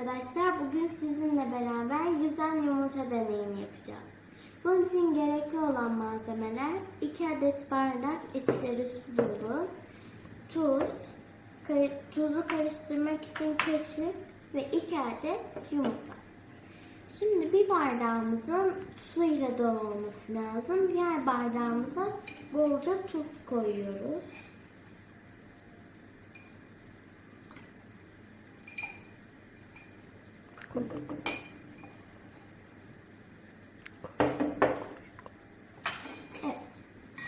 arkadaşlar. Bugün sizinle beraber yüzen yumurta deneyimi yapacağız. Bunun için gerekli olan malzemeler 2 adet bardak içleri su dolu, tuz, tuzu karıştırmak için kaşık ve 2 adet yumurta. Şimdi bir bardağımızın suyla dolu olması lazım. Diğer bardağımıza bolca tuz koyuyoruz. Evet.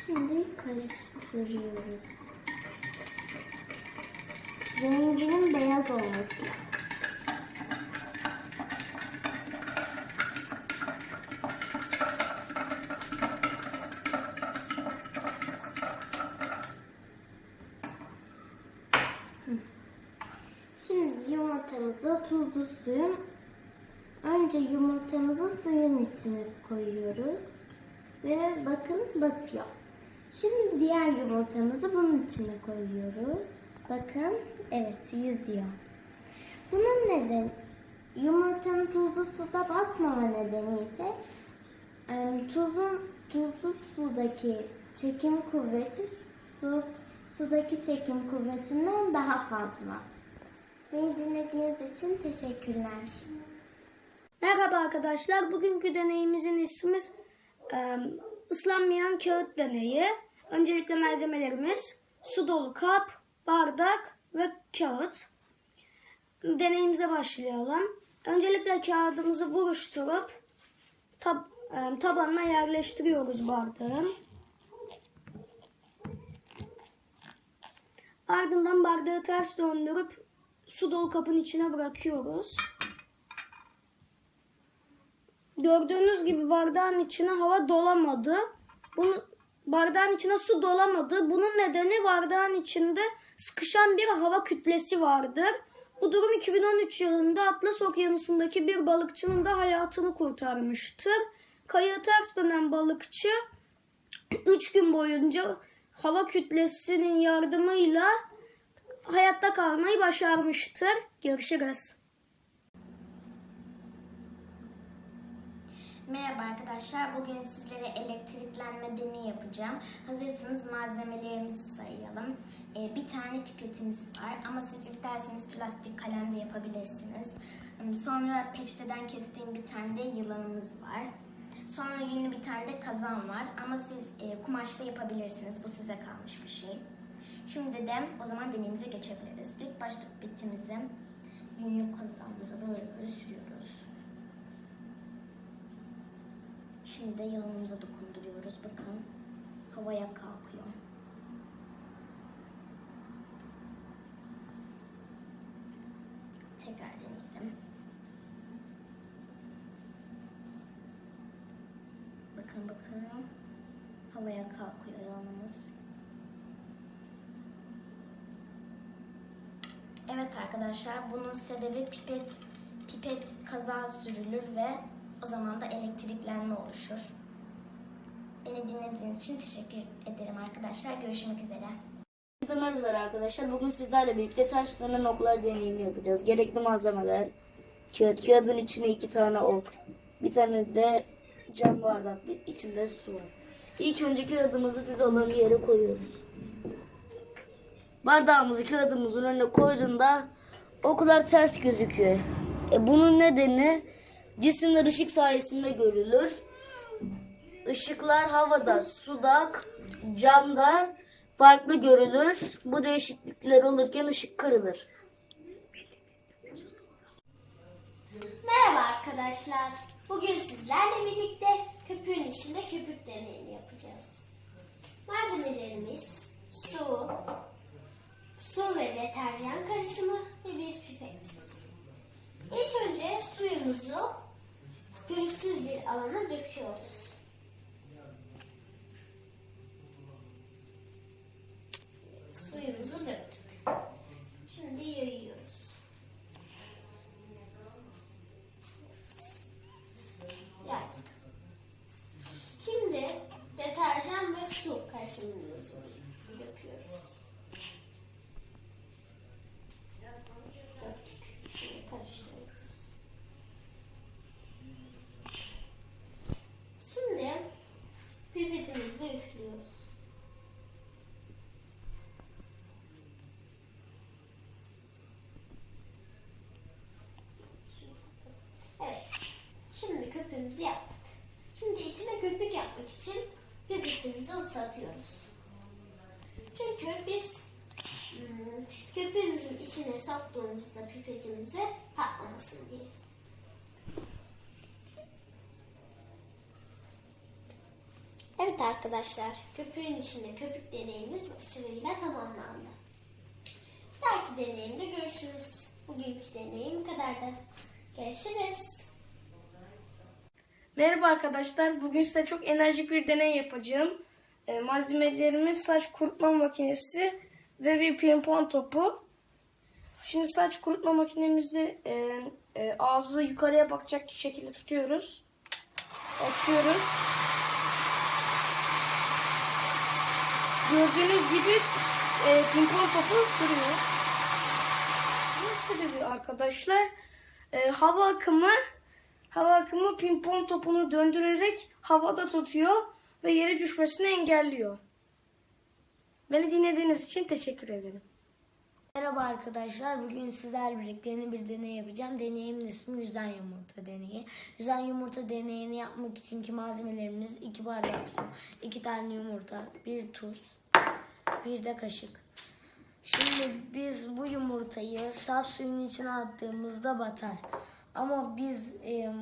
Şimdi karıştırıyoruz. Renginin beyaz olması lazım. Şimdi yumurtamızı tuzlu suyun önce yumurtamızı suyun içine koyuyoruz ve bakın batıyor. Şimdi diğer yumurtamızı bunun içine koyuyoruz. Bakın evet yüzüyor. Bunun nedeni yumurtanın tuzlu suda batmama nedeni ise tuzun tuzlu sudaki çekim kuvveti su sudaki çekim kuvvetinden daha fazla. Beni dinlediğiniz için teşekkürler. Merhaba arkadaşlar. Bugünkü deneyimizin ismi e, ıslanmayan kağıt deneyi. Öncelikle malzemelerimiz su dolu kap, bardak ve kağıt. Deneyimize başlayalım. Öncelikle kağıdımızı buruşturup tab tabanına yerleştiriyoruz bardağın. Ardından bardağı ters döndürüp su dolu kabın içine bırakıyoruz. Gördüğünüz gibi bardağın içine hava dolamadı. Bunu, bardağın içine su dolamadı. Bunun nedeni bardağın içinde sıkışan bir hava kütlesi vardır. Bu durum 2013 yılında Atlas Okyanusu'ndaki bir balıkçının da hayatını kurtarmıştır. Kayığı ters dönen balıkçı 3 gün boyunca hava kütlesinin yardımıyla hayatta kalmayı başarmıştır. Görüşürüz. Merhaba arkadaşlar. Bugün sizlere elektriklenme deneyi yapacağım. Hazırsanız malzemelerimizi sayalım. Ee, bir tane pipetimiz var ama siz isterseniz plastik kalemde yapabilirsiniz. Ee, Sonra peçeteden kestiğim bir tane de yılanımız var. Sonra yünlü bir tane de kazan var ama siz e, kumaşla yapabilirsiniz. Bu size kalmış bir şey. Şimdi de o zaman deneyimize geçebiliriz. İlk başta pipetimizi yünlü kazanımıza böyle böyle sürüyoruz. Şimdi de yılanımıza dokunduruyoruz. Bakın havaya kalkıyor. Tekrar deneyelim. Bakın bakın. Havaya kalkıyor yılanımız. Evet arkadaşlar bunun sebebi pipet pipet kaza sürülür ve o zaman da elektriklenme oluşur. Beni dinlediğiniz için teşekkür ederim arkadaşlar. Görüşmek üzere. Merhabalar arkadaşlar. Bugün sizlerle birlikte taş dönen oklar deneyini yapacağız. Gerekli malzemeler. Kağıt. Kağıdın içine iki tane ok. Bir tane de cam bardak. Bir içinde su var. İlk önce kağıdımızı düz olan yere koyuyoruz. Bardağımızı kağıdımızın önüne koyduğunda oklar ters gözüküyor. E bunun nedeni cisimler ışık sayesinde görülür. Işıklar havada, suda, camda farklı görülür. Bu değişiklikler olurken ışık kırılır. Merhaba arkadaşlar. Bugün sizlerle birlikte köpüğün içinde köpük deneyini yapacağız. Şimdi yapıyoruz? Pipetimizi üflüyoruz. Evet. Şimdi köpüğümüzü yaptık. Şimdi içine köpük yapmak için pipetimizi ıslatıyoruz. Çünkü biz hmm, köpüğümüzün içine soktuğumuzda pipetimizi patlamasın diye. Evet arkadaşlar, köpüğün içinde köpük deneyimiz başarıyla tamamlandı. Belki deneyimde görüşürüz. Bugünkü deneyim bu kadardı. Görüşürüz. Merhaba arkadaşlar. Bugün size çok enerjik bir deney yapacağım. E, malzemelerimiz saç kurutma makinesi ve bir pimpon topu. Şimdi saç kurutma makinemizi e, e, ağzı yukarıya bakacak şekilde tutuyoruz. Açıyoruz. Gördüğünüz gibi e, pimpon topu duruyor. Bunun sebebi arkadaşlar e, hava akımı hava akımı pimpon topunu döndürerek havada tutuyor ve yere düşmesini engelliyor. Beni dinlediğiniz için teşekkür ederim. Merhaba arkadaşlar. Bugün sizlerle birlikte bir deney yapacağım. Deneyimin ismi yüzen yumurta deneyi. Yüzen yumurta deneyini yapmak içinki malzemelerimiz 2 bardak su, 2 tane yumurta, bir tuz, bir de kaşık. Şimdi biz bu yumurtayı saf suyun içine attığımızda batar. Ama biz e,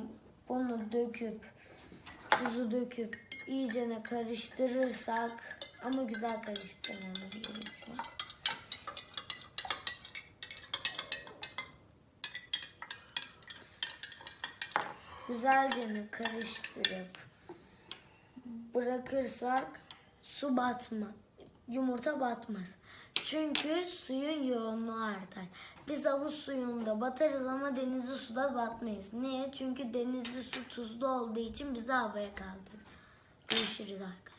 bunu döküp tuzu döküp iyicene karıştırırsak ama güzel karıştırmamız gerekiyor. güzelce karıştırıp bırakırsak su batma, yumurta batmaz. Çünkü suyun yoğunluğu artar. Biz havuz suyunda batarız ama denizli suda batmayız. Niye? Çünkü denizli su tuzlu olduğu için bizi havaya kaldırır. Görüşürüz arkadaşlar.